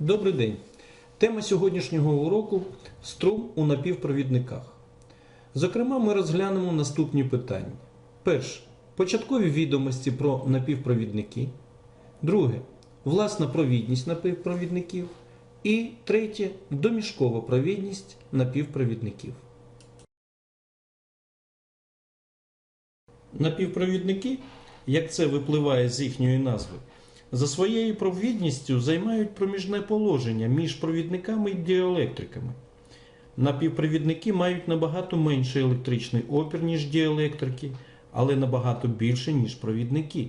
Добрий день. Тема сьогоднішнього уроку струм у напівпровідниках. Зокрема, ми розглянемо наступні питання. Перше. Початкові відомості про напівпровідники. Друге. Власна провідність напівпровідників. І третє домішкова провідність напівпровідників. Напівпровідники, як це випливає з їхньої назви, за своєю провідністю займають проміжне положення між провідниками і діелектриками. Напівпровідники мають набагато менший електричний опір, ніж діелектрики, але набагато більше, ніж провідники.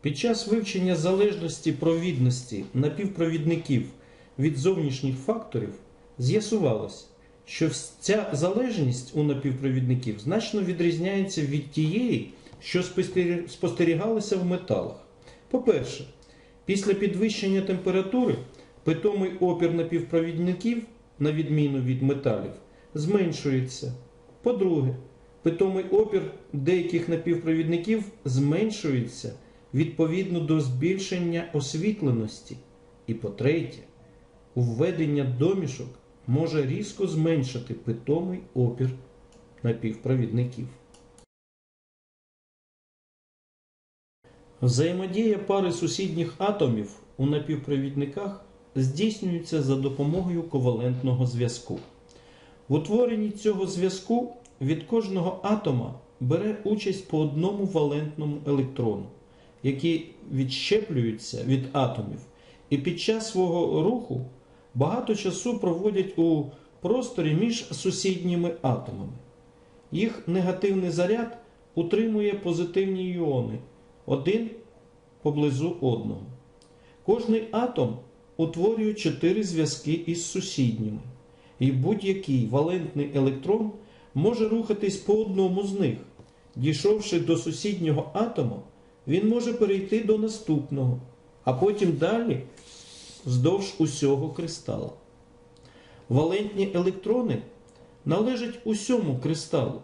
Під час вивчення залежності провідності напівпровідників від зовнішніх факторів з'ясувалось, що ця залежність у напівпровідників значно відрізняється від тієї, що спостері- спостерігалася в металах. По-перше, після підвищення температури питомий опір напівпровідників, на відміну від металів, зменшується. По-друге, питомий опір деяких напівпровідників зменшується відповідно до збільшення освітленості. І по-третє, введення домішок може різко зменшити питомий опір напівпровідників. Взаємодія пари сусідніх атомів у напівпровідниках здійснюється за допомогою ковалентного зв'язку. В утворенні цього зв'язку від кожного атома бере участь по одному валентному електрону, які відщеплюються від атомів, і під час свого руху багато часу проводять у просторі між сусідніми атомами. Їх негативний заряд утримує позитивні іони один поблизу одного. Кожний атом утворює чотири зв'язки із сусідніми, і будь-який валентний електрон може рухатись по одному з них. Дійшовши до сусіднього атома, він може перейти до наступного, а потім далі вздовж усього кристала. Валентні електрони належать усьому кристалу.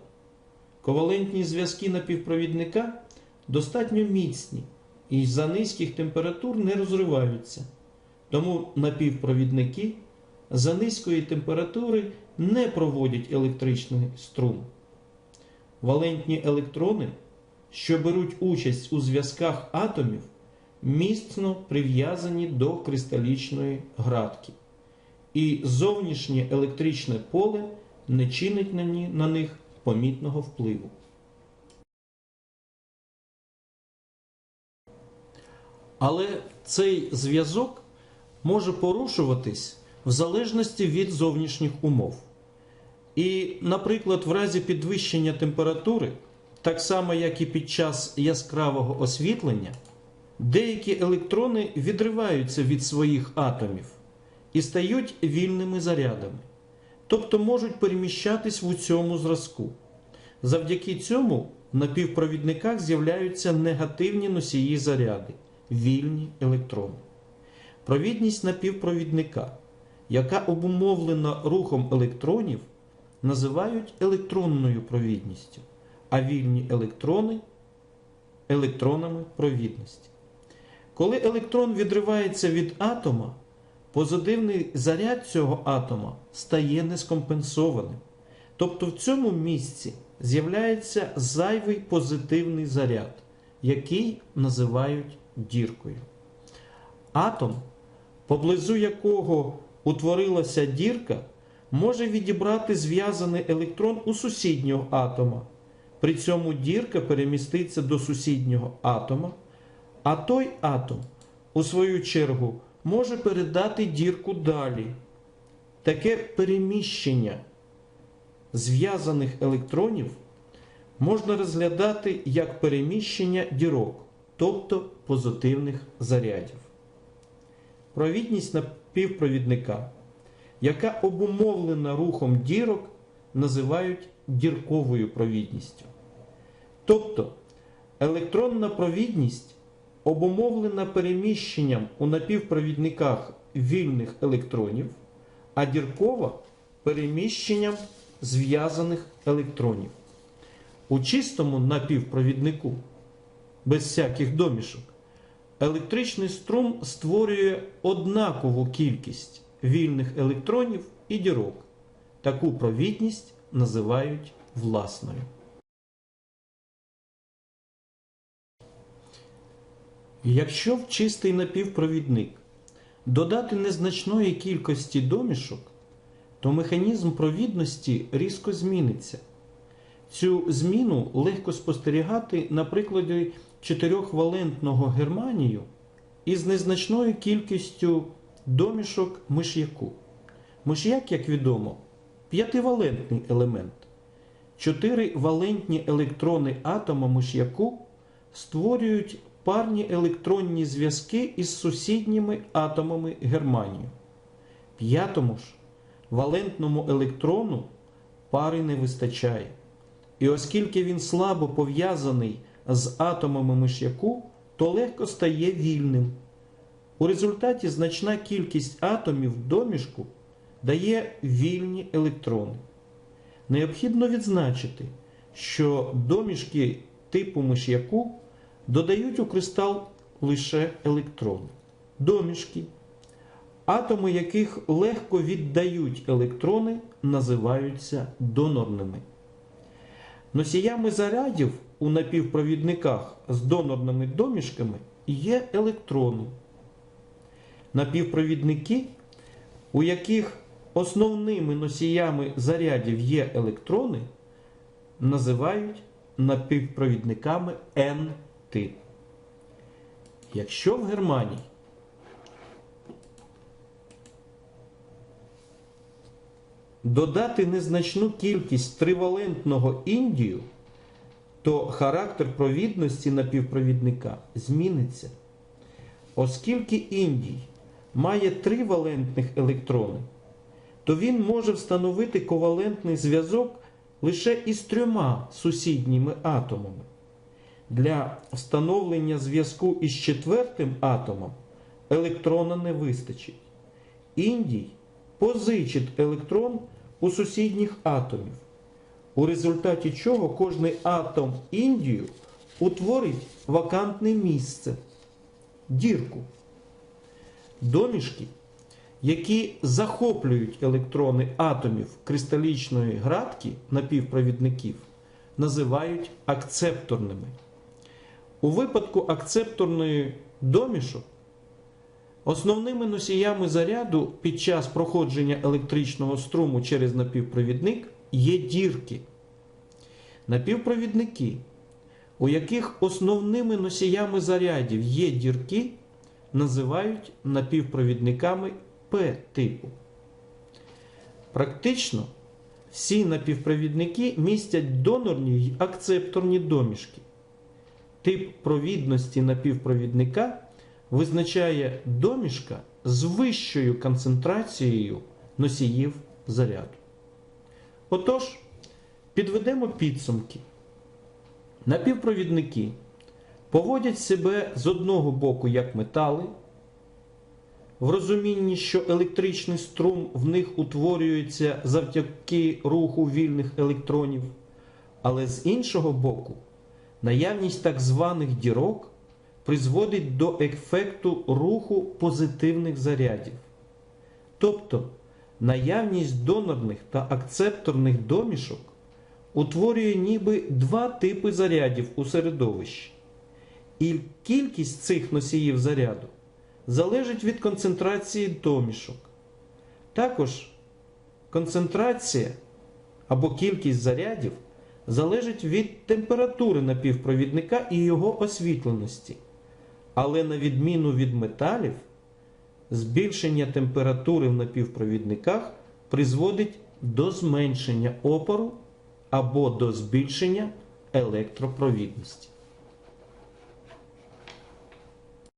Ковалентні зв'язки напівпровідника достатньо міцні і за низьких температур не розриваються. Тому напівпровідники за низької температури не проводять електричний струм. Валентні електрони, що беруть участь у зв'язках атомів, міцно прив'язані до кристалічної градки, і зовнішнє електричне поле не чинить на них помітного впливу. Але цей зв'язок може порушуватись в залежності від зовнішніх умов. І, наприклад, в разі підвищення температури, так само як і під час яскравого освітлення, деякі електрони відриваються від своїх атомів і стають вільними зарядами, тобто можуть переміщатись в цьому зразку. Завдяки цьому в напівпровідниках з'являються негативні носії заряди вільні електрони. Провідність напівпровідника, яка обумовлена рухом електронів, називають електронною провідністю, а вільні електрони електронами провідності. Коли електрон відривається від атома, позитивний заряд цього атома стає нескомпенсованим. Тобто в цьому місці з'являється зайвий позитивний заряд, який називають діркою. Атом, поблизу якого утворилася дірка, може відібрати зв'язаний електрон у сусіднього атома. При цьому дірка переміститься до сусіднього атома, а той атом, у свою чергу, може передати дірку далі. Таке переміщення зв'язаних електронів можна розглядати як переміщення дірок, тобто позитивних зарядів. Провідність напівпровідника, яка обумовлена рухом дірок, називають дірковою провідністю. Тобто електронна провідність обумовлена переміщенням у напівпровідниках вільних електронів, а діркова переміщенням зв'язаних електронів. У чистому напівпровіднику без всяких домішок електричний струм створює однакову кількість вільних електронів і дірок. Таку провідність називають власною. Якщо в чистий напівпровідник додати незначної кількості домішок, то механізм провідності різко зміниться. Цю зміну легко спостерігати на прикладі чотирьохвалентного германію із незначною кількістю домішок миш'яку. Миш'як, як відомо, п'ятивалентний елемент. Чотири валентні електрони атома миш'яку створюють парні електронні зв'язки із сусідніми атомами германію. П'ятому ж валентному електрону пари не вистачає. І оскільки він слабо пов'язаний з атомами миш'яку, то легко стає вільним. У результаті значна кількість атомів домішку дає вільні електрони. Необхідно відзначити, що домішки типу миш'яку додають у кристал лише електрони. Домішки, атоми яких легко віддають електрони, називаються донорними. Носіями зарядів у напівпровідниках з донорними домішками є електрони. Напівпровідники, у яких основними носіями зарядів є електрони, називають напівпровідниками N-типу. Якщо в Германії додати незначну кількість тривалентного індію, то характер провідності напівпровідника зміниться. Оскільки індій має три валентних електрони, то він може встановити ковалентний зв'язок лише із трьома сусідніми атомами. Для встановлення зв'язку із четвертим атомом електрона не вистачить. Індій позичить електрон у сусідніх атомів, у результаті чого кожний атом індію утворить вакантне місце дірку. Домішки, які захоплюють електрони атомів кристалічної градки напівпровідників, називають акцепторними. У випадку акцепторної домішок основними носіями заряду під час проходження електричного струму через напівпровідник є дірки. Напівпровідники, у яких основними носіями зарядів є дірки, називають напівпровідниками П-типу. Практично всі напівпровідники містять донорні й акцепторні домішки. Тип провідності напівпровідника визначає домішка з вищою концентрацією носіїв заряду. Отож, підведемо підсумки. Напівпровідники поводять себе з одного боку як метали, в розумінні, що електричний струм в них утворюється завдяки руху вільних електронів, але з іншого боку, наявність так званих дірок призводить до ефекту руху позитивних зарядів. Тобто наявність донорних та акцепторних домішок утворює ніби два типи зарядів у середовищі. І кількість цих носіїв заряду залежить від концентрації домішок. Також концентрація або кількість зарядів залежить від температури напівпровідника і його освітленості. Але на відміну від металів, збільшення температури в напівпровідниках призводить до зменшення опору або до збільшення електропровідності.